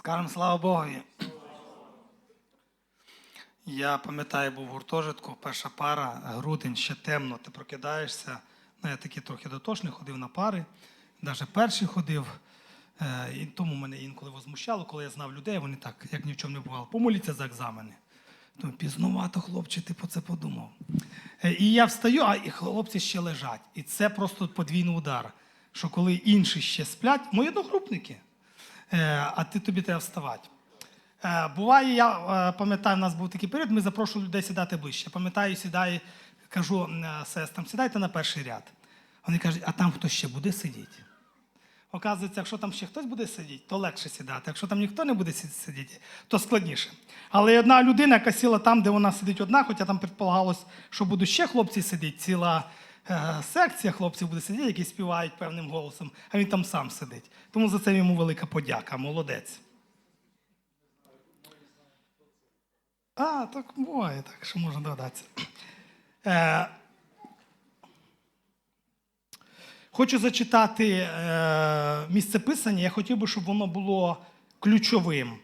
Скажемо слава Богу. Я пам'ятаю, був в гуртожитку, перша пара, грудень, ще темно, ти прокидаєшся. Ну, я такий трохи дотошний, ходив на пари, навіть перший ходив. Е, І тому мене інколи возмущало, коли я знав людей, вони так, як ні в чому не бувало, помоліться за екзамени. Думаю, пізнувато, хлопче, ти про це подумав. Е, І я встаю, а і хлопці ще лежать. І це просто подвійний удар. Що коли інші ще сплять, мої одногрупники, а ти тобі треба вставати. Е, Буває, я е, пам'ятаю, у нас був такий період, ми запрошували людей сідати ближче. Пам'ятаю, сідаю, кажу е, сестрам, сідайте на перший ряд. Вони кажуть, а там хтось ще буде сидіти. Оказується, якщо там ще хтось буде сидіти, то легше сідати. Якщо там ніхто не буде сидіти, то складніше. Але одна людина, яка сіла там, де вона сидить одна, хоча там предполагалось, що будуть ще хлопці сидіти, ціла е, секція хлопців буде сидіти, які співають певним голосом, а він там сам сидить. Тому за це йому велика подяка, молодець. А, так буває, так що можна догадатися. Е, Хочу зачитати е, місце писання. Я хотів би, щоб воно було ключовим,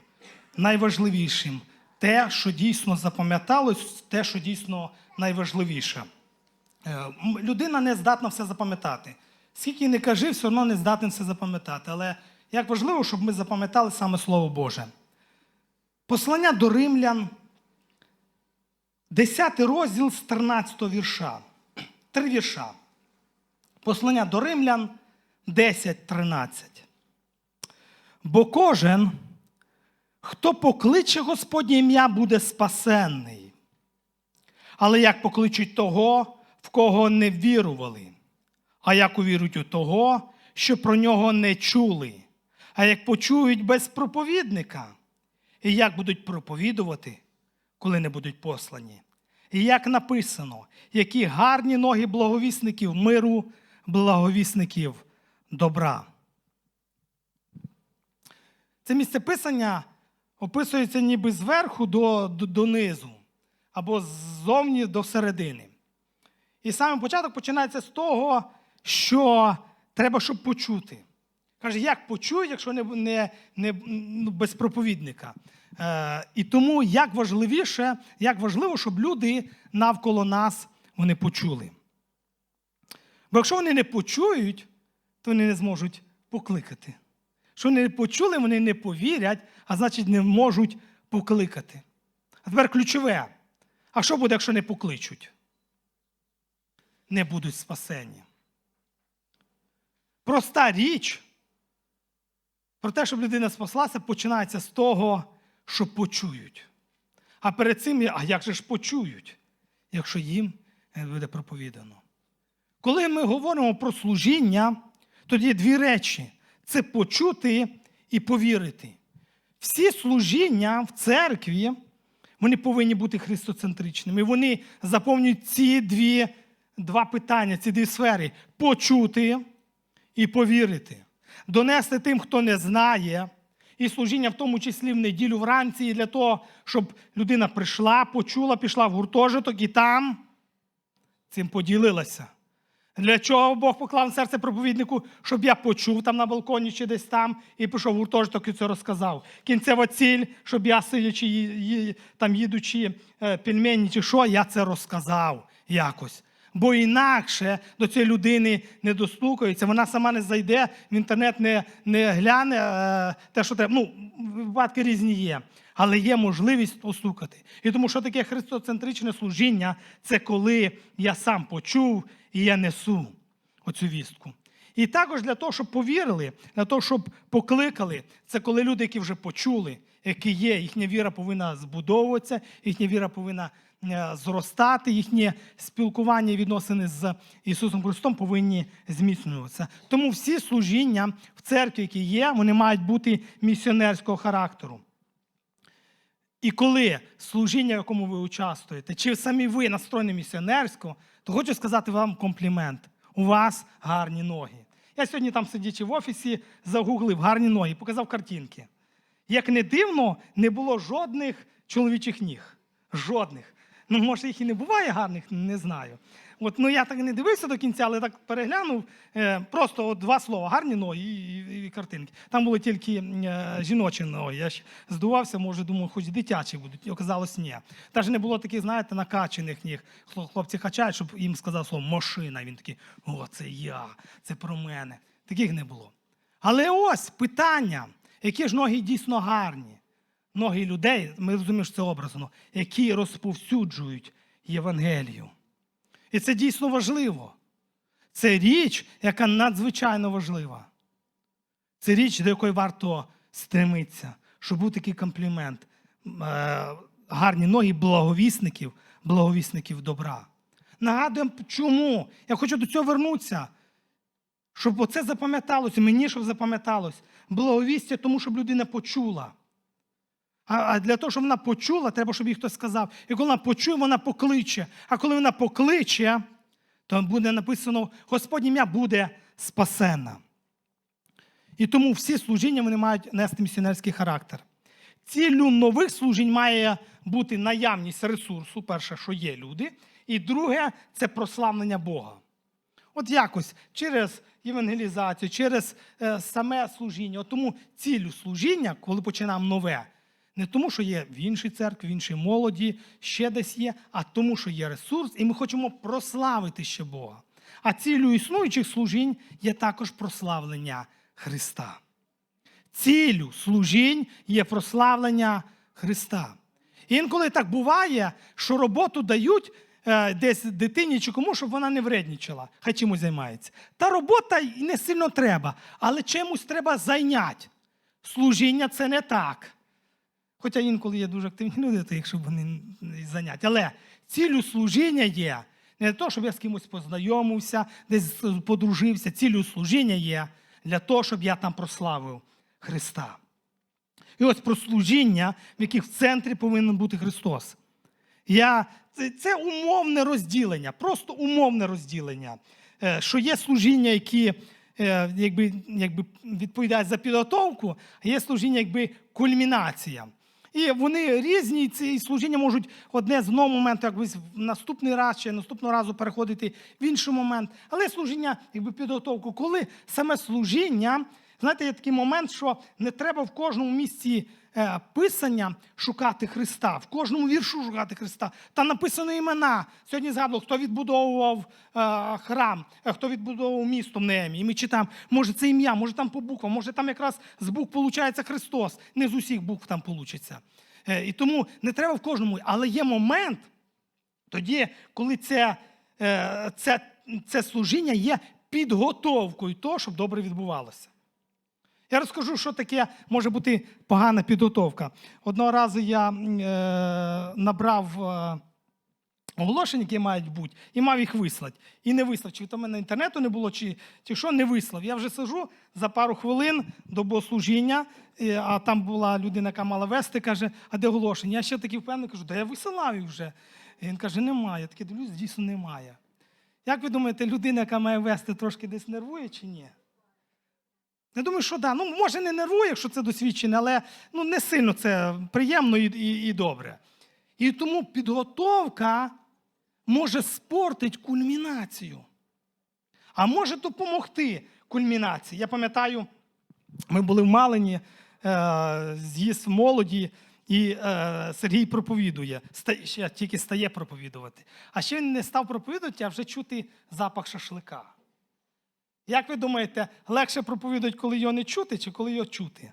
найважливішим. Те, що дійсно запам'яталось, те, що дійсно найважливіше. Е, людина не здатна все запам'ятати. Скільки не кажи, все одно не здатен все запам'ятати. Але як важливо, щоб ми запам'ятали саме Слово Боже. Послання до римлян, 10 розділ з 13 вірша. Три вірша. Послання до римлян 10.13. Бо кожен, хто покличе Господнє ім'я, буде спасенний. Але як покличуть того, в кого не вірували, а як увірують у того, що про нього не чули, а як почують без проповідника, і як будуть проповідувати, коли не будуть послані. І як написано, які гарні ноги благовісників миру, благовісників добра. Це місце писання описується ніби зверху до, до, донизу, або ззовні до середини. І саме початок починається з того, що треба, щоб почути. Каже, як почують, якщо не, не, не ну, без проповідника. Е, і тому як важливіше, як важливо, щоб люди навколо нас вони почули. Бо якщо вони не почують, то вони не зможуть покликати. Якщо вони не почули, вони не повірять, а значить не можуть покликати. А тепер ключове. А що буде, якщо не покличуть? Не будуть спасені. Проста річ про те, щоб людина спаслася, починається з того, що почують. А перед цим, а як же ж почують, якщо їм буде проповідано? Коли ми говоримо про служіння, тоді дві речі: це почути і повірити. Всі служіння в церкві вони повинні бути христоцентричними. Вони заповнюють ці дві, два питання, ці дві сфери почути і повірити. Донести тим, хто не знає, і служіння, в тому числі в неділю вранці, і для того, щоб людина прийшла, почула, пішла в гуртожиток і там цим поділилася. Для чого Бог поклав серце проповіднику, щоб я почув там на балконі чи десь там і пішов в гуртожиток і це розказав. Кінцева ціль, щоб я сидячи, там їдучи е, пельмені чи що, я це розказав якось. Бо інакше до цієї людини не достукаються, вона сама не зайде, в інтернет не, не гляне е, те, що треба. Ну, випадки різні є. Але є можливість постукати. І тому, що таке христоцентричне служіння, це коли я сам почув і я несу оцю вістку. І також для того, щоб повірили, для того, щоб покликали, це коли люди, які вже почули, які є, їхня віра повинна збудовуватися, їхня віра повинна зростати, їхнє спілкування і відносини з Ісусом Христом повинні зміцнюватися. Тому всі служіння в церкві, які є, вони мають бути місіонерського характеру. І коли служіння, в якому ви участвуєте, чи самі ви настроєні місіонерсько, то хочу сказати вам комплімент. У вас гарні ноги. Я сьогодні там сидячи в офісі, загуглив гарні ноги, показав картинки. Як не дивно, не було жодних чоловічих ніг. Жодних. Ну, може, їх і не буває гарних, не знаю. От, ну я так не дивився до кінця, але так переглянув. Е, просто от два слова, гарні ноги і, і, і картинки. Там були тільки е, жіночі ноги. Я ж здивувався, може, думав, хоч дитячі будуть. І оказалось, ні. Навіть не було таких, знаєте, накачаних ніг. Хлопці качають, щоб їм сказав слово машина. Він такий, о, це я, це про мене. Таких не було. Але ось питання, які ж ноги дійсно гарні. Ноги людей, ми розуміємо, що це образно, які розповсюджують Євангелію. І це дійсно важливо. Це річ, яка надзвичайно важлива. Це річ, до якої варто стремитися, щоб був такий комплімент. Е, Гарні ноги благовісників, благовісників добра. Нагадуємо, чому? Я хочу до цього вернутися. Щоб оце запам'яталося, мені щоб запам'яталось. Благовістя, тому щоб людина почула. А, для того, щоб вона почула, треба, щоб їй хтось сказав. І коли вона почує, вона покличе. А коли вона покличе, то буде написано: Господнє ім'я буде спасена. І тому всі служіння вони мають нести місіонерський характер. Ціллю нових служінь має бути наявність ресурсу, перше, що є люди, і друге це прославлення Бога. От якось через євангелізацію, через е, саме служіння. От тому цілю служіння, коли починаємо нове, не тому, що є в іншій церкві, в іншій молоді, ще десь є, а тому, що є ресурс, і ми хочемо прославити ще Бога. А ціллю існуючих служінь є також прославлення Христа. Ціллю служінь є прославлення Христа. Інколи так буває, що роботу дають е, десь дитині чи кому, щоб вона не вреднічала, хай чимось займається. Та робота не сильно треба, але чимось треба зайняти. Служіння це не так. Хоча інколи є дуже активні люди, то якщо вони не зайняті. Але цілю служіння є не те, щоб я з кимось познайомився, десь подружився. Цілю служіння є для того, щоб я там прославив Христа. І ось про служіння, в яких в центрі повинен бути Христос. Я, це, це умовне розділення, просто умовне розділення. Е, Що є служіння, які е, якби, якби відповідають за підготовку, а є служіння, якби кульмінація. І вони різні, ці служіння можуть одне з одного моменту, якби в наступний раз чи наступного разу переходити в інший момент. Але служіння, якби підготовку, коли саме служіння, знаєте, є такий момент, що не треба в кожному місці писання шукати Христа, в кожному віршу шукати Христа. Там написано імена. Сьогодні згадував, хто відбудовував е, храм, е, хто відбудовував місто в Неемі. І ми читаємо, може це ім'я, може там по буквам, може там якраз з букв получається Христос. Не з усіх букв там получиться. Е, і тому не треба в кожному. Але є момент, тоді, коли це, е, це, це служіння є підготовкою того, щоб добре відбувалося. Я розкажу, що таке може бути погана підготовка. Одного разу я е, набрав е, оголошень, які мають бути, і мав їх вислати. І не вислав. Чи то в мене інтернету не було, чи, чи що, не вислав. Я вже сижу за пару хвилин до богослужіння, і, а там була людина, яка мала вести, каже, а де оголошення? Я ще таки впевнений, кажу, да я висилав їх вже. І він каже, немає. Я такий дивлюсь, дійсно немає. Як ви думаєте, людина, яка має вести, трошки десь нервує чи ні? Я думаю, що да. Ну, може, не нервує, якщо це досвідчене, але ну, не сильно це приємно і, і, і добре. І тому підготовка може спортити кульмінацію, а може допомогти кульмінації. Я пам'ятаю, ми були в Малині, е, з'їзд молоді, і е, Сергій проповідує, ще тільки стає проповідувати. А ще він не став проповідувати, а вже чути запах шашлика. Як ви думаєте, легше проповідувати, коли його не чути, чи коли його чути?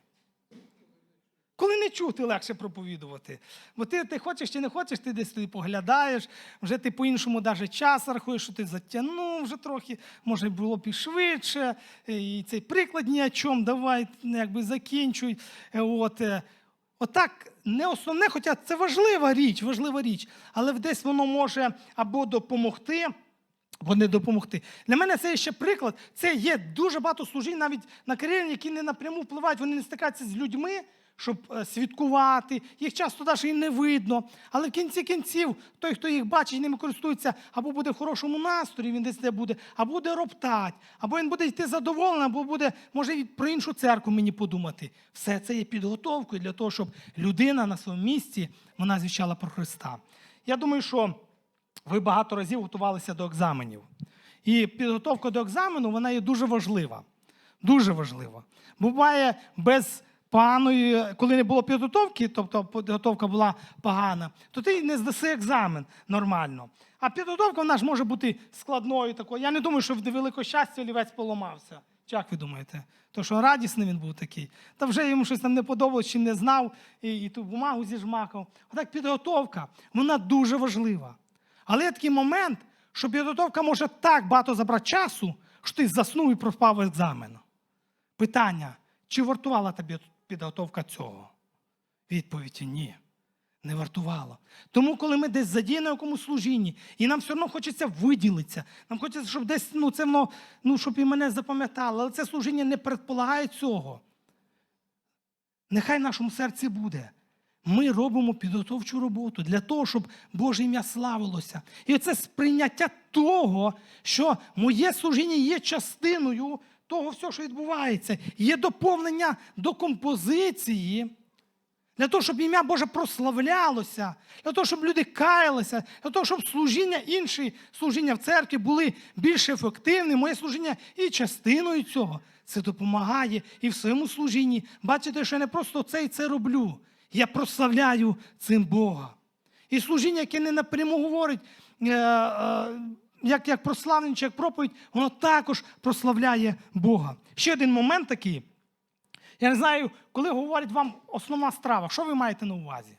Коли не чути, легше проповідувати. Бо ти, ти хочеш чи не хочеш, ти десь туди поглядаєш, вже ти по-іншому навіть час рахуєш, що ти затягнув вже трохи, може було б і швидше, і цей приклад ні о чому, давай якби закінчуй. Е, От, е, Отак, не основне, хоча це важлива річ, важлива річ, але десь воно може або допомогти, не допомогти. Для мене це є ще приклад. Це є дуже багато служінь навіть на кар'єрі, які не напряму впливають, вони не стикаються з людьми, щоб е, свідкувати. Їх часто навіть і не видно. Але в кінці кінців той, хто їх бачить, ними користується, або буде в хорошому настрої, він десь де буде, або буде роптати, або він буде йти задоволений, або буде, може, і про іншу церкву мені подумати. Все це є підготовкою для того, щоб людина на своєму місці вона звіщала про Христа. Я думаю, що ви багато разів готувалися до екзаменів. І підготовка до екзамену вона є дуже важлива. Дуже важлива. Буває без поганої, коли не було підготовки, тобто підготовка була погана, то ти не здаси екзамен нормально. А підготовка вона ж може бути складною такою. Я не думаю, що в велике щастя олівець поламався. Чи як ви думаєте? То що радісний він був такий. Та вже йому щось там не подобалось чи не знав, і, і ту бумагу зіжмакав. Отак підготовка, вона дуже важлива. Але є такий момент, що підготовка може так багато забрати часу, що ти заснув і проспав екзамен. Питання, чи вартувала тобі підготовка цього? Відповідь ні. Не вартувало. Тому, коли ми десь задіяні на якомусь служінні, і нам все одно хочеться виділитися, нам хочеться, щоб десь ну, це воно, ну, щоб і мене запам'ятали, але це служіння не предполагає цього. Нехай в нашому серці буде. Ми робимо підготовчу роботу для того, щоб Боже ім'я славилося. І це сприйняття того, що моє служіння є частиною того всього, що відбувається, є доповнення до композиції. Для того, щоб ім'я Боже прославлялося, для того, щоб люди каялися, для того, щоб служіння інші служіння в церкві були більш ефективні, моє служіння і частиною цього. Це допомагає і в своєму служінні. Бачите, що я не просто це і це роблю. Я прославляю цим Бога. І служіння, яке не напряму говорить, е, е, як, як прославлення чи як проповідь, воно також прославляє Бога. Ще один момент такий. Я не знаю, коли говорять вам основна страва, що ви маєте на увазі?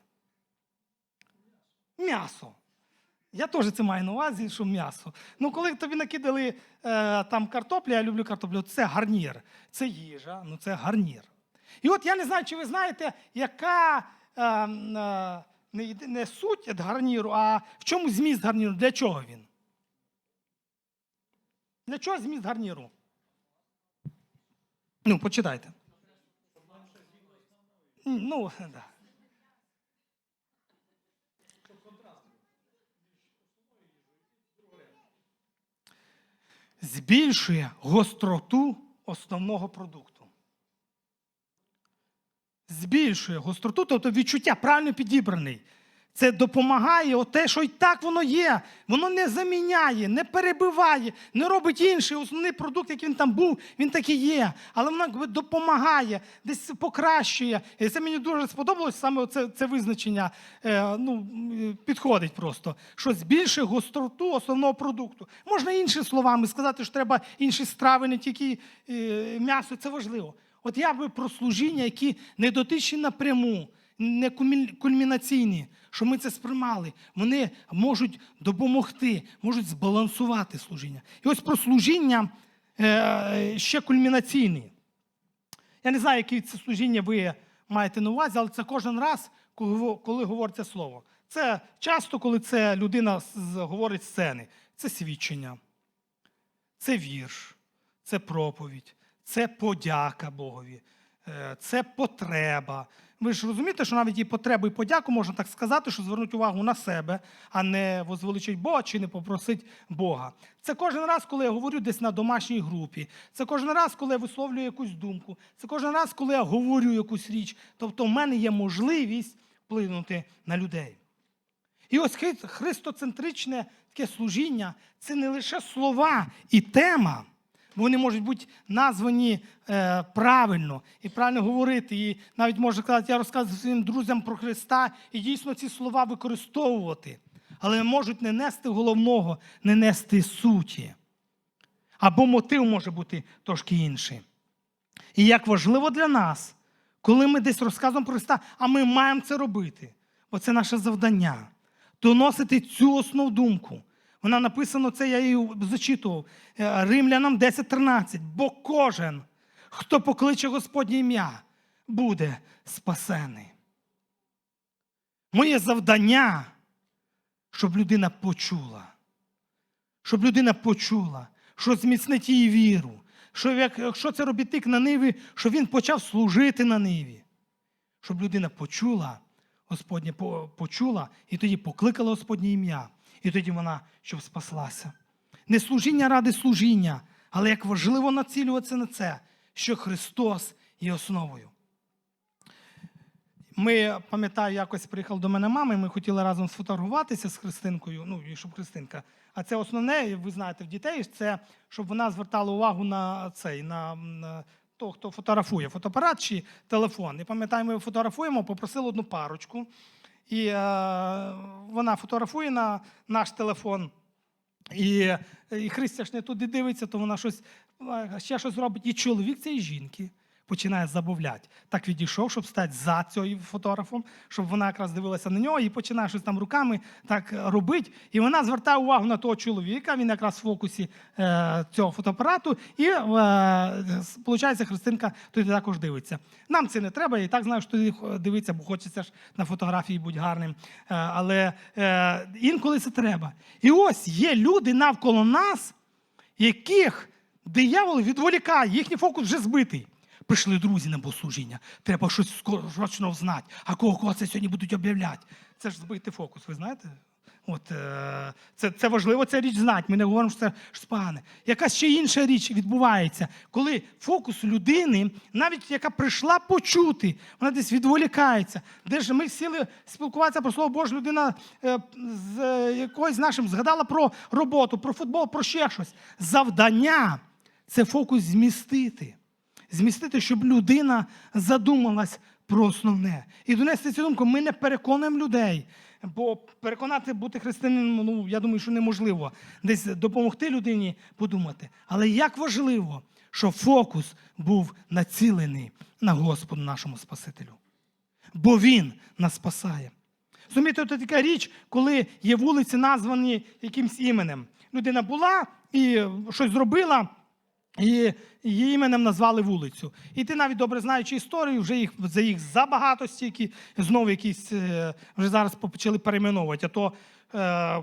М'ясо. Я теж це маю на увазі, що м'ясо. Ну, коли тобі накидали е, там картоплю, я люблю картоплю, це гарнір, це їжа, ну це гарнір. І от я не знаю, чи ви знаєте, яка е, е, не, не суть гарніру, а в чому зміст гарніру? Для чого він? Для чого зміст гарніру? Ну, почитайте. Ну, да. Збільшує гостроту основного продукту. Збільшує гостроту, тобто відчуття правильно підібраний. Це допомагає те, що і так воно є. Воно не заміняє, не перебиває, не робить інший основний продукт, який він там був, він так і є. Але воно допомагає, десь покращує. І це мені дуже сподобалось, саме це, це визначення е, ну, підходить просто. Що збільшує гостроту основного продукту. Можна іншими словами сказати, що треба інші страви, не тільки е, м'ясо, це важливо. От я би про служіння, які не дотичні напряму не кульмінаційні, що ми це сприймали. Вони можуть допомогти, можуть збалансувати служіння. І ось про служіння е, ще кульмінаційні. Я не знаю, яке це служіння ви маєте на увазі, але це кожен раз, коли, говориться слово. Це часто, коли це людина говорить сцени. Це свідчення, це вірш, це проповідь, це подяка Богові, е, це потреба, ви ж розумієте, що навіть і потребу, і подяку можна так сказати, що звернути увагу на себе, а не возвеличить Бога чи не попросить Бога. Це кожен раз, коли я говорю десь на домашній групі. Це кожен раз, коли я висловлюю якусь думку. Це кожен раз, коли я говорю якусь річ. Тобто, в мене є можливість вплинути на людей. І ось христоцентричне таке служіння це не лише слова і тема. Вони можуть бути названі е, правильно і правильно говорити. І навіть можна сказати, я розказую своїм друзям про Христа і дійсно ці слова використовувати, але можуть не нести головного, не нести суті. Або мотив може бути трошки інший. І як важливо для нас, коли ми десь розказуємо про Христа, а ми маємо це робити, бо це наше завдання доносити цю основну думку. Вона написано, це я її зачитував. Е, Римлянам 10.13. Бо кожен, хто покличе Господнє ім'я, буде спасений. Моє завдання, щоб людина почула. Щоб людина почула, що зміцнить її віру. Що якщо це робітник на ниві, щоб він почав служити на ниві. Щоб людина почула, Господнє почула і тоді покликала Господнє ім'я. І тоді вона щоб спаслася. Не служіння ради служіння, але як важливо націлюватися на це, що Христос є основою. Ми пам'ятаю, якось приїхав до мене мама, і ми хотіли разом сфотографуватися з Христинкою. Ну, і щоб Христинка. А це основне, ви знаєте, в дітей це щоб вона звертала увагу на цей, на, на того, хто фотографує, фотоапарат чи телефон. І пам'ятаю, ми фотографуємо, попросили одну парочку. І е, вона фотографує на наш телефон. І, і Христя ж не туди дивиться, то вона щось е, ще щось робить. І чоловік цієї жінки починає забавляти. Так відійшов, щоб стати за цією фотографом, щоб вона якраз дивилася на нього і починає щось там руками так робити. І вона звертає увагу на того чоловіка, він якраз в фокусі е, цього фотоапарату, і е, Христинка туди також дивиться. Нам це не треба, і так знаю, що туди дивиться, бо хочеться ж на фотографії бути гарним. Е, але е, інколи це треба. І ось є люди навколо нас, яких диявол відволікає, їхній фокус вже збитий. Прийшли друзі на богослужіння. Треба щось срочно знати. А кого кого це сьогодні будуть об'являти? Це ж збитий фокус, ви знаєте? От, е, це, це важливо ця річ знати. Ми не говоримо, що це щось погане. Якась ще інша річ відбувається, коли фокус людини, навіть яка прийшла почути, вона десь відволікається. Де ж ми сіли спілкуватися про слово Боже, людина е, з е, якоюсь нашим згадала про роботу, про футбол, про ще щось. Завдання це фокус змістити змістити, щоб людина задумалась про основне. І донести цю думку, ми не переконуємо людей. Бо переконати бути християнином, ну я думаю, що неможливо десь допомогти людині подумати. Але як важливо, що фокус був націлений на Господу нашому Спасителю. Бо Він нас спасає. Розумієте, це така річ, коли є вулиці, названі якимсь іменем. Людина була і щось зробила. І її іменем назвали вулицю. І ти навіть добре знаючи історію, вже їх за їх забагато стільки, знову якісь е, вже зараз почали перейменовувати. А то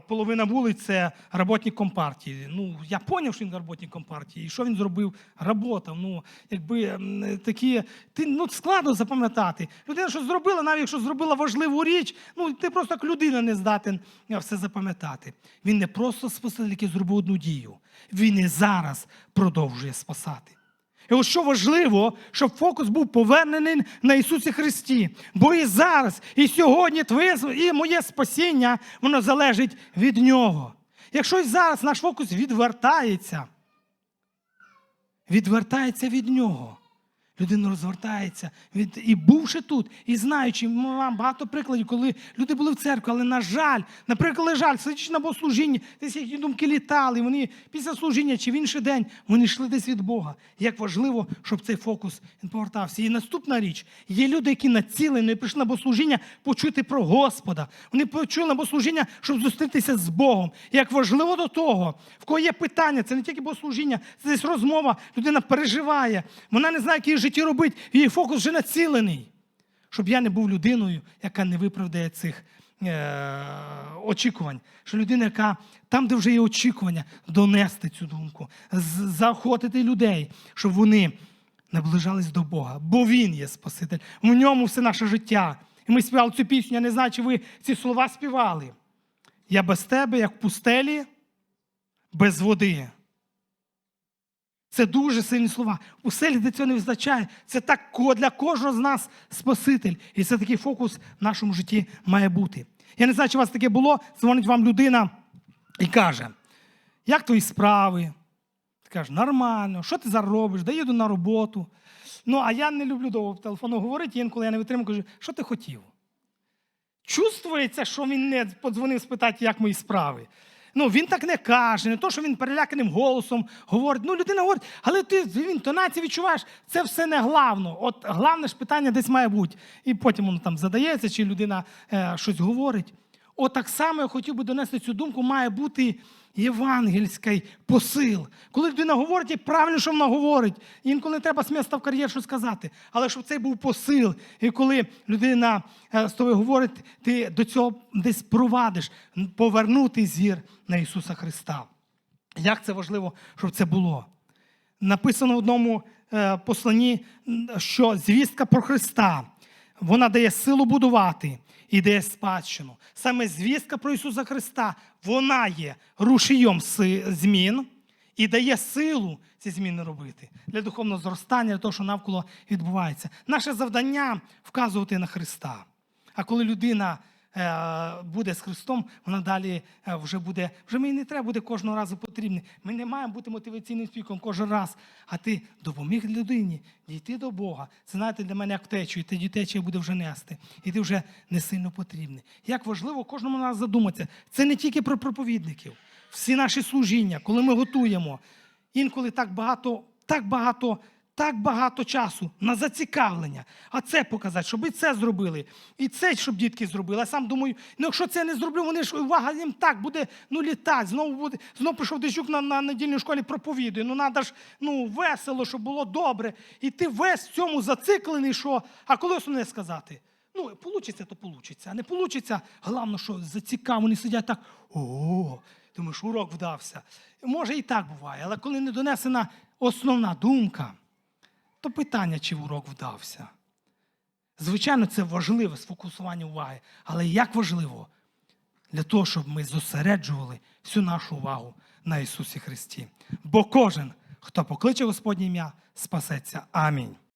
половина вулиць це роботник компартії. Ну, я зрозумів, що він роботник компартії. І що він зробив? Работав. Ну, якби такі, ти ну, складно запам'ятати. Людина щось зробила, навіть якщо зробила важливу річ, ну ти просто як людина не здатен все запам'ятати. Він не просто спаситель, який зробив одну дію. Він і зараз продовжує спасати. І ось що важливо, щоб фокус був повернений на Ісусі Христі. Бо і зараз, і сьогодні твоє і моє спасіння, воно залежить від Нього. Якщо і зараз наш фокус відвертається, відвертається від Нього. Людина розвертається від і бувши тут, і знаючи, ми вам багато прикладів, коли люди були в церкві, але на жаль, наприклад, жаль, сидячи на богослужінні, десь їхні думки літали, вони після служіння чи в інший день вони йшли десь від Бога. Як важливо, щоб цей фокус повертався. І наступна річ: є люди, які націлені прийшли на богослужіння почути про Господа. Вони почули на богослужіння, щоб зустрітися з Богом. Як важливо до того, в кого є питання, це не тільки богослужіння, це десь розмова. Людина переживає, вона не знає, який житті робить, її фокус вже націлений. Щоб я не був людиною, яка не виправдає цих е, очікувань. Що людина, яка там, де вже є очікування, донести цю думку, заохотити людей, щоб вони наближались до Бога. Бо Він є Спаситель. В ньому все наше життя. І ми співали цю пісню. Я не знаю, чи ви ці слова співали. Я без тебе, як в пустелі, без води. Це дуже сильні слова. У селі цього не визначає. Це так для кожного з нас Спаситель. І це такий фокус в нашому житті має бути. Я не знаю, чи у вас таке було. Дзвонить вам людина і каже: як твої справи? Ти кажеш, нормально, що ти зараз робиш? Да їду на роботу. Ну, а я не люблю довго по телефону говорити, інколи я не витримую, кажу, що ти хотів? Чувствується, що він не подзвонив спитати, як мої справи. Ну, він так не каже, не то, що він переляканим голосом говорить. Ну, людина говорить, але ти в інтонації відчуваєш, це все не главно. От головне ж питання десь має бути. І потім воно там задається, чи людина е, щось говорить. От так само я хотів би донести цю думку, має бути євангельський посил. Коли людина говорить, і правильно, що вона говорить. Інколи не треба з міста в кар'єр щось сказати. Але щоб цей був посил. І коли людина е, з тобою говорить, ти до цього десь провадиш, повернути зір на Ісуса Христа. Як це важливо, щоб це було? Написано в одному е, посланні, що звістка про Христа вона дає силу будувати і спадщину. Саме звістка про Ісуса Христа, вона є рушієм змін і дає силу ці зміни робити для духовного зростання, для того, що навколо відбувається. Наше завдання вказувати на Христа. А коли людина буде з Христом, вона далі е, вже буде. Вже мені не треба буде кожного разу потрібні. Ми не маємо бути мотиваційним спіком кожен раз. А ти допоміг людині дійти до Бога. Це знаєте, для мене як течу, і тоді течія буде вже нести. І ти вже не сильно потрібний. Як важливо кожному нас задуматися. Це не тільки про проповідників. Всі наші служіння, коли ми готуємо, інколи так багато, так багато. Так багато часу на зацікавлення, а це показати, щоб і це зробили, і це, щоб дітки зробили. А сам думаю, ну якщо це не зроблю, вони ж увага їм так буде ну літати. Знову буде, знову прийшов дещук на, на недільній школі проповідує. Ну треба ж ну весело, щоб було добре. І ти весь в цьому зациклений, що а коли основне сказати? Ну, получиться, то получиться. А не получиться, головне, що зацікавлені сидять так. О, думаєш, урок вдався. Може, і так буває, але коли не донесена основна думка, то питання, чи урок вдався. Звичайно, це важливе сфокусування уваги, але як важливо для того, щоб ми зосереджували всю нашу увагу на Ісусі Христі. Бо кожен, хто покличе Господнє ім'я, спасеться. Амінь.